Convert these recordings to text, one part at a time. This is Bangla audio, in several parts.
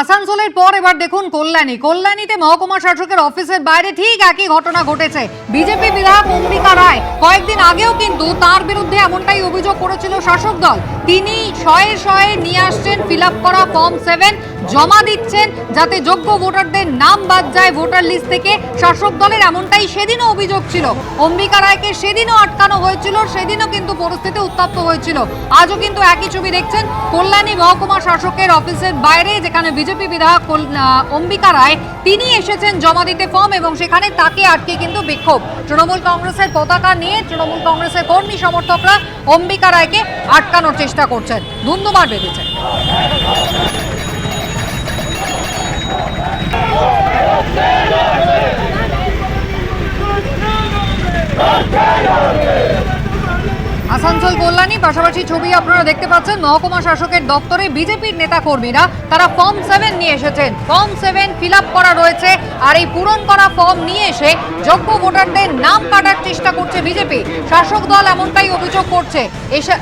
আসানসোলের পর এবার দেখুন কল্যাণী। কল্যাণীতে মহকুমা শাসকের অফিসের বাইরে ঠিক একই ঘটনা ঘটেছে। বিজেপি বিধায়ক অম্বিকা রায় কয়েকদিন আগেও কিন্তু তার বিরুদ্ধে এমনটাই অভিযোগ করেছিল শাসক দল। তিনি শয়ে শয়ে নিয়ে আসছেন ফিল করা ফর্ম সেভেন জমা দিচ্ছেন যাতে যোগ্য ভোটারদের নাম বাদ যায় ভোটার লিস্ট থেকে। শাসক দলের এমনটাই সেদিনও অভিযোগ ছিল। অম্বিকা রায়কে সেদিনও আটকানো হয়েছিল, সেদিনও কিন্তু পরিস্থিতি উত্তপ্ত হয়েছিল। আজও কিন্তু একই ছবি দেখছেন কল্যাণী মহকুমা শাসকের অফিসের বাইরে, যেখানে বিজেপি বিধায়ক অম্বিকা রায়, তিনি এসেছেন জমা দিতে ফর্ম এবং সেখানে তাকে আটকে কিন্তু বিক্ষোভ। তৃণমূল কংগ্রেসের পতাকা নিয়ে তৃণমূল কংগ্রেসের কর্মী সমর্থকরা অম্বিকা রায়কে আটকানোর চেষ্টা করছেন ধুন্ধুমার বেঁধেছে আসানসোল কল্যাণী, পাশাপাশি ছবি আপনারা দেখতে পাচ্ছেন, মহকুমা শাসকের দপ্তরে বিজেপির নেতা কর্মীরা তারা ফর্ম সেভেন নিয়ে এসেছেন। ফর্ম সেভেন ফিল করা রয়েছে, আর এই পূরণ করা ফর্ম নিয়ে এসে যোগ্য ভোটারদের নাম কাটার চেষ্টা করছে বিজেপি। শাসক দল এমনটাই অভিযোগ করছে।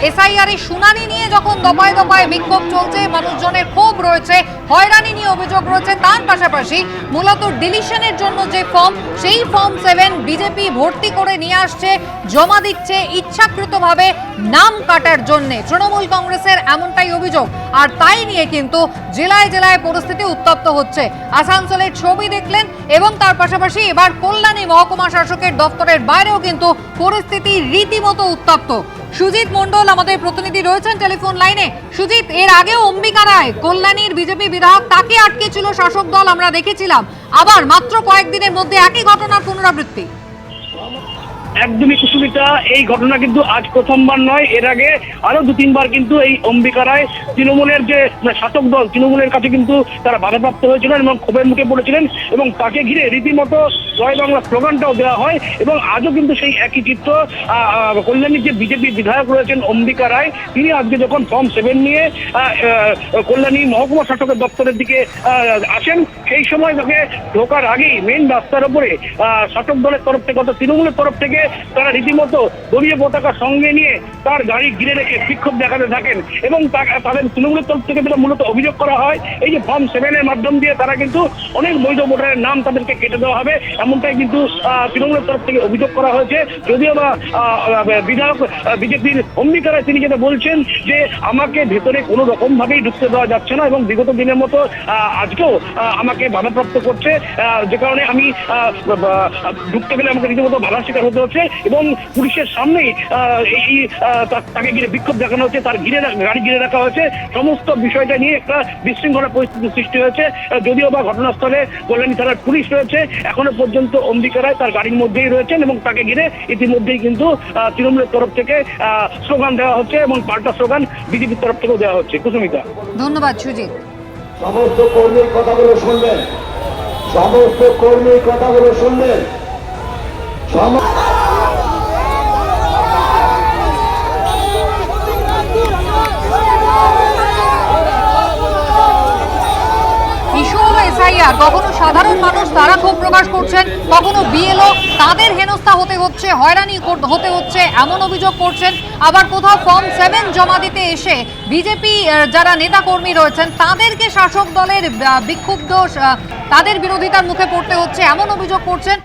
এসআইআর এর শুনানি নিয়ে যখন দফায় দফায় বিক্ষোভ চলছে, মানুষজনের ক্ষোভ রয়েছে, হয়রানি নিয়ে অভিযোগ রয়েছে, তার পাশাপাশি মূলত ডিলিশনের জন্য যে ফর্ম, সেই ফর্ম সেভেন বিজেপি ভর্তি করে নিয়ে আসছে, জমা দিচ্ছে ইচ্ছাকৃতভাবে নাম কাটার জন্য তৃণমূল কংগ্রেসের এমনটাই অভিযোগ। আর তাই নিয়ে কিন্তু জেলায় জেলায় পরিস্থিতি উত্তপ্ত হচ্ছে। আসানসোলের ছবি দেখলেন এবং তার পাশাপাশি এবার কল্যাণী মহকুমা শাসকের দপ্তরের বাইরেও কিন্তু পরিস্থিতি রীতিমতো উত্তপ্ত। সুজিত মণ্ডল আমাদের প্রতিনিধি রয়েছেন টেলিফোন লাইনে। সুজিত, এর আগেও অম্বিকা রায়, কল্যাণীর বিজেপি বিধায়ক, তাকে আটকে ছিল শাসক দল আমরা দেখেছিলাম। আবার মাত্র কয়েকদিনের মধ্যে একই ঘটনার পুনরাবৃত্তি। একদমই কুসুমিতা এই ঘটনা কিন্তু আজ প্রথমবার নয়, এর আগে আরও দু তিনবার কিন্তু এই অম্বিকা রায় তৃণমূলের যে শাসক দল তৃণমূলের কাছে কিন্তু তারা বাধাপ্রাপ্ত হয়েছিলেন এবং ক্ষোভের মুখে পড়েছিলেন এবং তাকে ঘিরে রীতিমতো জয় বাংলা স্লোগানটাও দেওয়া হয় এবং আজও কিন্তু সেই একই চিত্র কল্যাণীর যে বিজেপি বিধায়ক রয়েছেন অম্বিকা রায়, তিনি আজকে যখন ফর্ম সেভেন নিয়ে কল্যাণী মহকুমা শাসকের দপ্তরের দিকে আসেন, সেই সময় তাকে ঢোকার আগেই মেন রাস্তার উপরে শাসক দলের তরফ থেকে অর্থাৎ তৃণমূলের তরফ থেকে তারা রীতিমতো দলীয় পতাকা সঙ্গে নিয়ে তার গাড়ি ঘিরে রেখে বিক্ষোভ দেখাতে থাকেন এবং তাদের তৃণমূলের তরফ থেকে যেটা মূলত অভিযোগ করা হয়, এই যে ফর্ম সেভেনের মাধ্যম দিয়ে তারা কিন্তু অনেক বৈধ ভোটারের নাম তাদেরকে কেটে দেওয়া হবে। এমনটাই কিন্তু তৃণমূলের তরফ থেকে অভিযোগ করা হয়েছে। যদিও বা বিধায়ক বিজেপির অম্বিকা তিনি যেটা বলছেন যে আমাকে ভেতরে কোনো রকম ভাবেই ঢুকতে দেওয়া যাচ্ছে না এবং বিগত দিনের মতো আজকেও আমাকে বাধাপ্রাপ্ত করছে। যে কারণে আমি ঢুকতে গেলে আমাকে রীতিমতো বাধার শিকার হতে এবং পুলিশের সামনেই এই তাকে ঘিরে বিক্ষোভ দেখানো হচ্ছে তার ঘিরে গাড়ি ঘিরে রাখা হয়েছে। সমস্ত বিষয়টা নিয়ে একটা বিশৃঙ্খলা পরিস্থিতি সৃষ্টি হয়েছে। যদিও বা ঘটনাস্থলে কল্যাণী থানার পুলিশ রয়েছে এখনও পর্যন্ত অম্বিকা রায় তার গাড়ির মধ্যেই রয়েছেন এবং তাকে ঘিরে ইতিমধ্যেই কিন্তু তৃণমূলের তরফ থেকে আহ, স্লোগান দেওয়া হচ্ছে এবং পাল্টা স্লোগান বিজেপির তরফ থেকেও দেওয়া হচ্ছে। কুসুমিতা। ধন্যবাদ সুজিত। সমস্ত কর্মীর কথাগুলো শুনবেন সমস্ত কর্মীর কথাগুলো শুনবেন এসআইআর কখনো সাধারণ মানুষ তারা ক্ষোভ প্রকাশ করছেন, কখনো বিএলও। তাদের হেনস্থা হতে হচ্ছে, হয়রানি হতে হচ্ছে, এমন অভিযোগ করছেন। আবার কোথাও ফর্ম সেভেন জমা দিতে এসে বিজেপি যারা নেতাকর্মী রয়েছেন, তাদেরকে শাসক দলের বিক্ষুব্ধ তাদের বিরোধিতার মুখে পড়তে হচ্ছে, এমন অভিযোগ করছেন।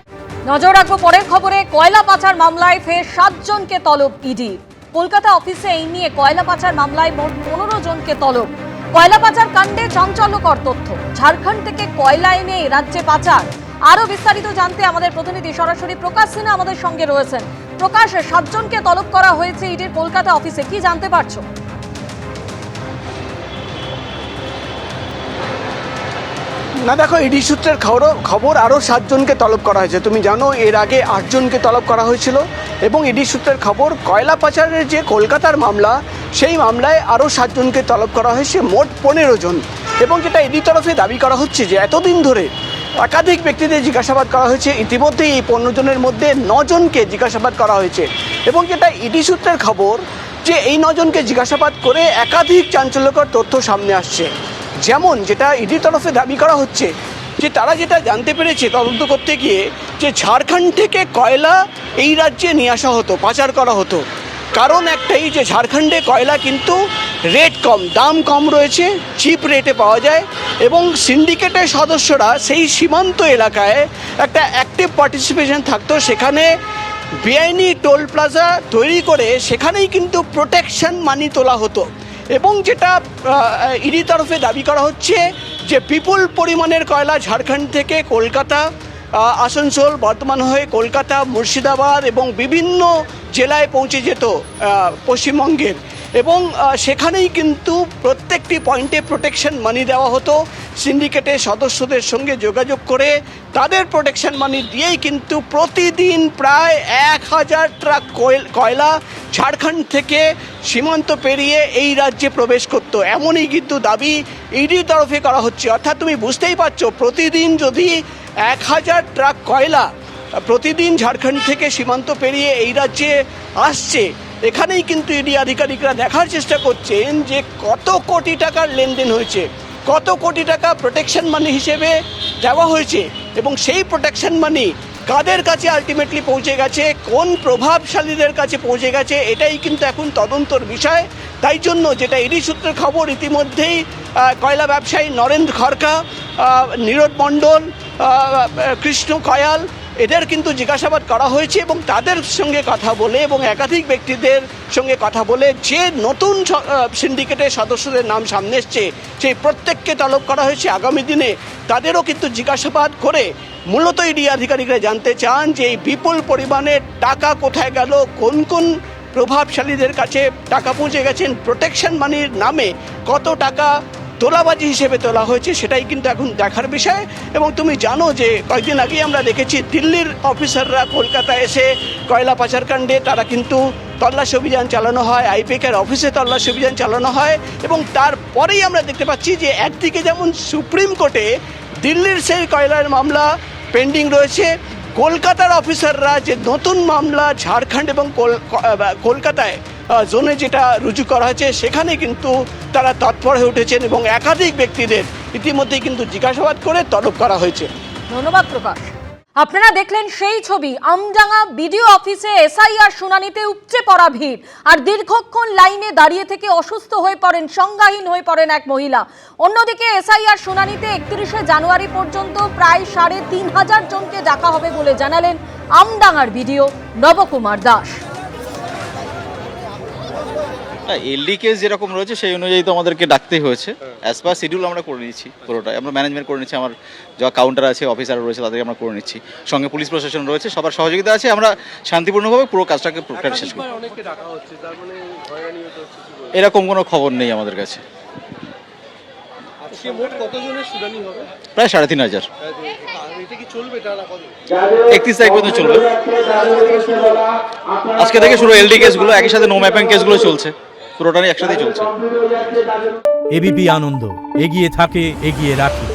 নজর রাখব পরের খবরে, কয়লা পাচার মামলায় ফের সাতজনকে তলব ইডি। কলকাতা অফিসে এই নিয়ে কয়লা পাচার মামলায় মোট পনেরো জনকে তলব। কয়লা পাচার কাণ্ডে চাঞ্চল্যকর তথ্য। ঝাড়খণ্ড থেকে কয়লা এনে রাজ্যে পাচার। আরও বিস্তারিত জানতে আমাদের প্রতিনিধি সরাসরি প্রকাশ সিনহা আমাদের সঙ্গে রয়েছেন। প্রকাশ, সাতজনকে তলব করা হয়েছে ইডির কলকাতা অফিসে, কি জানতে পারছ? না, দেখো, ইডি সূত্রের খবর খবর আরও সাতজনকে তলব করা হয়েছে। তুমি জানো, এর আগে আটজনকে তলব করা হয়েছিল এবং ইডি সূত্রের খবর, কয়লা পাচারের যে কলকাতার মামলা, সেই মামলায় আরও সাতজনকে তলব করা হয়েছে, মোট পনেরো জন। এবং যেটা ইডি তরফে দাবি করা হচ্ছে যে, এতদিন ধরে একাধিক ব্যক্তিদের জিজ্ঞাসাবাদ করা হয়েছে। ইতিমধ্যেই এই পনেরো জনের মধ্যে নজনকে জিজ্ঞাসাবাদ করা হয়েছে। এবং যেটা ইডি সূত্রের খবর, যে এই নজনকে জিজ্ঞাসাবাদ করে একাধিক চাঞ্চল্যকর তথ্য সামনে আসছে। যেমন যেটা ইডির তরফে দাবি করা হচ্ছে যে তারা যেটা জানতে পেরেছে তদন্ত করতে গিয়ে যে ঝাড়খণ্ড থেকে কয়লা এই রাজ্যে নিয়ে আসা হতো, পাচার করা হতো। কারণ একটাই যে ঝাড়খণ্ডে কয়লা কিন্তু রেট কম, দাম কম রয়েছে, চিপ রেটে পাওয়া যায় এবং সিন্ডিকেটের সদস্যরা সেই সীমান্ত এলাকায় একটা অ্যাক্টিভ পার্টিসিপেশন থাকতো। সেখানে বেআইনি টোল প্লাজা তৈরি করে সেখানেই কিন্তু প্রোটেকশন মানি তোলা হতো। এবং যেটা ইডি তরফে দাবি করা হচ্ছে যে বিপুল পরিমাণের কয়লা ঝাড়খণ্ড থেকে কলকাতা আসানসোল, বর্তমান হয়ে কলকাতা, মুর্শিদাবাদ এবং বিভিন্ন জেলায় পৌঁছে যেত পশ্চিমবঙ্গের। এবং সেখানেই কিন্তু প্রত্যেকটি পয়েন্টে প্রোটেকশন মানি দেওয়া হতো। সিন্ডিকেটের সদস্যদের সঙ্গে যোগাযোগ করে তাদের প্রোটেকশন মানি দিয়েই কিন্তু প্রতিদিন প্রায় এক হাজার ট্রাক কয়ল- কয়লা ঝাড়খণ্ড থেকে সীমান্ত পেরিয়ে এই রাজ্যে প্রবেশ করত। এমনই কিন্তু দাবি ইডি তরফে করা হচ্ছে। অর্থাৎ তুমি বুঝতেই পারছ, প্রতিদিন যদি এক হাজার ট্রাক কয়লা প্রতিদিন ঝাড়খণ্ড থেকে সীমান্ত পেরিয়ে এই রাজ্যে আসছে, এখানেই কিন্তু ইডি আধিকারিকরা দেখার চেষ্টা করছেন যে কত কোটি টাকার লেনদেন হয়েছে, কত কোটি টাকা প্রোটেকশন মানি হিসেবে দেওয়া হয়েছে এবং সেই প্রোটেকশন মানি কাদের কাছে আলটিমেটলি পৌঁছে গেছে? কোন প্রভাবশালীদের কাছে পৌঁছে গেছে? এটাই কিন্তু এখন তদন্তর বিষয়। তাই জন্য যেটা ইডি সূত্রের খবর, ইতিমধ্যেই কয়লা ব্যবসায়ী নরেন্দ্র খড়কা নীরদ মণ্ডল কৃষ্ণ কয়াল এদের কিন্তু জিজ্ঞাসাবাদ করা হয়েছে এবং তাদের সঙ্গে কথা বলে এবং একাধিক ব্যক্তিদের সঙ্গে কথা বলে যে নতুন সিন্ডিকেটের সদস্যদের নাম সামনে এসছে, সেই প্রত্যেককে তলব করা হয়েছে। আগামী দিনে তাদেরও কিন্তু জিজ্ঞাসাবাদ করে মূলত ইডি আধিকারিকরা জানতে চান যে এই বিপুল পরিমাণে টাকা কোথায় গেল, কোন কোন প্রভাবশালীদের কাছে টাকা পৌঁছে গেছেন প্রোটেকশন মানির নামে কত টাকা তোলাবাজি হিসেবে তোলা হয়েছে, সেটাই কিন্তু এখন দেখার বিষয়। এবং তুমি জানো যে কয়েকদিন আগেই আমরা দেখেছি দিল্লির অফিসাররা কলকাতায় এসে কয়লা পাচারকাণ্ডে তারা কিন্তু তল্লাশি অভিযান চালানো হয় আইপিকের অফিসে তল্লাশি অভিযান চালানো হয় এবং তারপরেই আমরা দেখতে পাচ্ছি যে একদিকে যেমন সুপ্রিম কোর্টে দিল্লির সেই কয়লার মামলা পেন্ডিং রয়েছে, কলকাতার অফিসাররা যে নতুন মামলা ঝাড়খণ্ড এবং কলকাতায় জোনে যেটা রুজু করা হয়েছে, সেখানে কিন্তু তারা তৎপর হয়ে উঠেছেন এবং একাধিক ব্যক্তিদের ইতিমধ্যেই কিন্তু জিজ্ঞাসাবাদ করে তলব করা হয়েছে। ধন্যবাদ, প্রকাশ। আপনারা দেখলেন সেই ছবি, আমডাঙ্গা বিডিও অফিসে এসআইআর শুনানিতে উপচে পড়া ভিড়, আর দীর্ঘক্ষণ লাইনে দাঁড়িয়ে থেকে অসুস্থ হয়ে পড়েন, সংজ্ঞাহীন হয়ে পড়েন এক মহিলা। অন্যদিকে এসআইআর শুনানিতে একত্রিশে জানুয়ারি পর্যন্ত প্রায় সাড়ে তিন হাজার জনকে ডাকা হবে বলে জানালেন আমডাঙ্গার BDO Nabakumar Das. LD case যেরকম রয়েছে সেই অনুযায়ী তো আমাদেরকে ডাকতেই হয়েছে। অ্যাজ পার শিডিউল আমরা করে নিচ্ছি পুরোটাই। আমরা ম্যানেজমেন্ট করে নিচ্ছি আমার যা কাউন্টার আছে অফিসার রয়েছে তাদেরকে আমরা করে নিচ্ছি। সঙ্গে পুলিশ প্রশাসন রয়েছে সবার সহযোগিতা আছে আমরা শান্তিপূর্ণভাবে পুরো কাজটাকে প্রক্রিয়া শেষ করি। এরকম কোনো খবর নেই আমাদের কাছে। প্রায় সাড়ে তিন হাজার। একত্রিশ তারিখ পর্যন্ত চলবে। আজকে থেকে শুরু এলডি কেসগুলো একই সাথে নো ম্যাপিং কেসগুলো চলছে। পুরোটাই একসাথেই চলছে। এবিপি আনন্দ এগিয়ে থাকে এগিয়ে রাখে।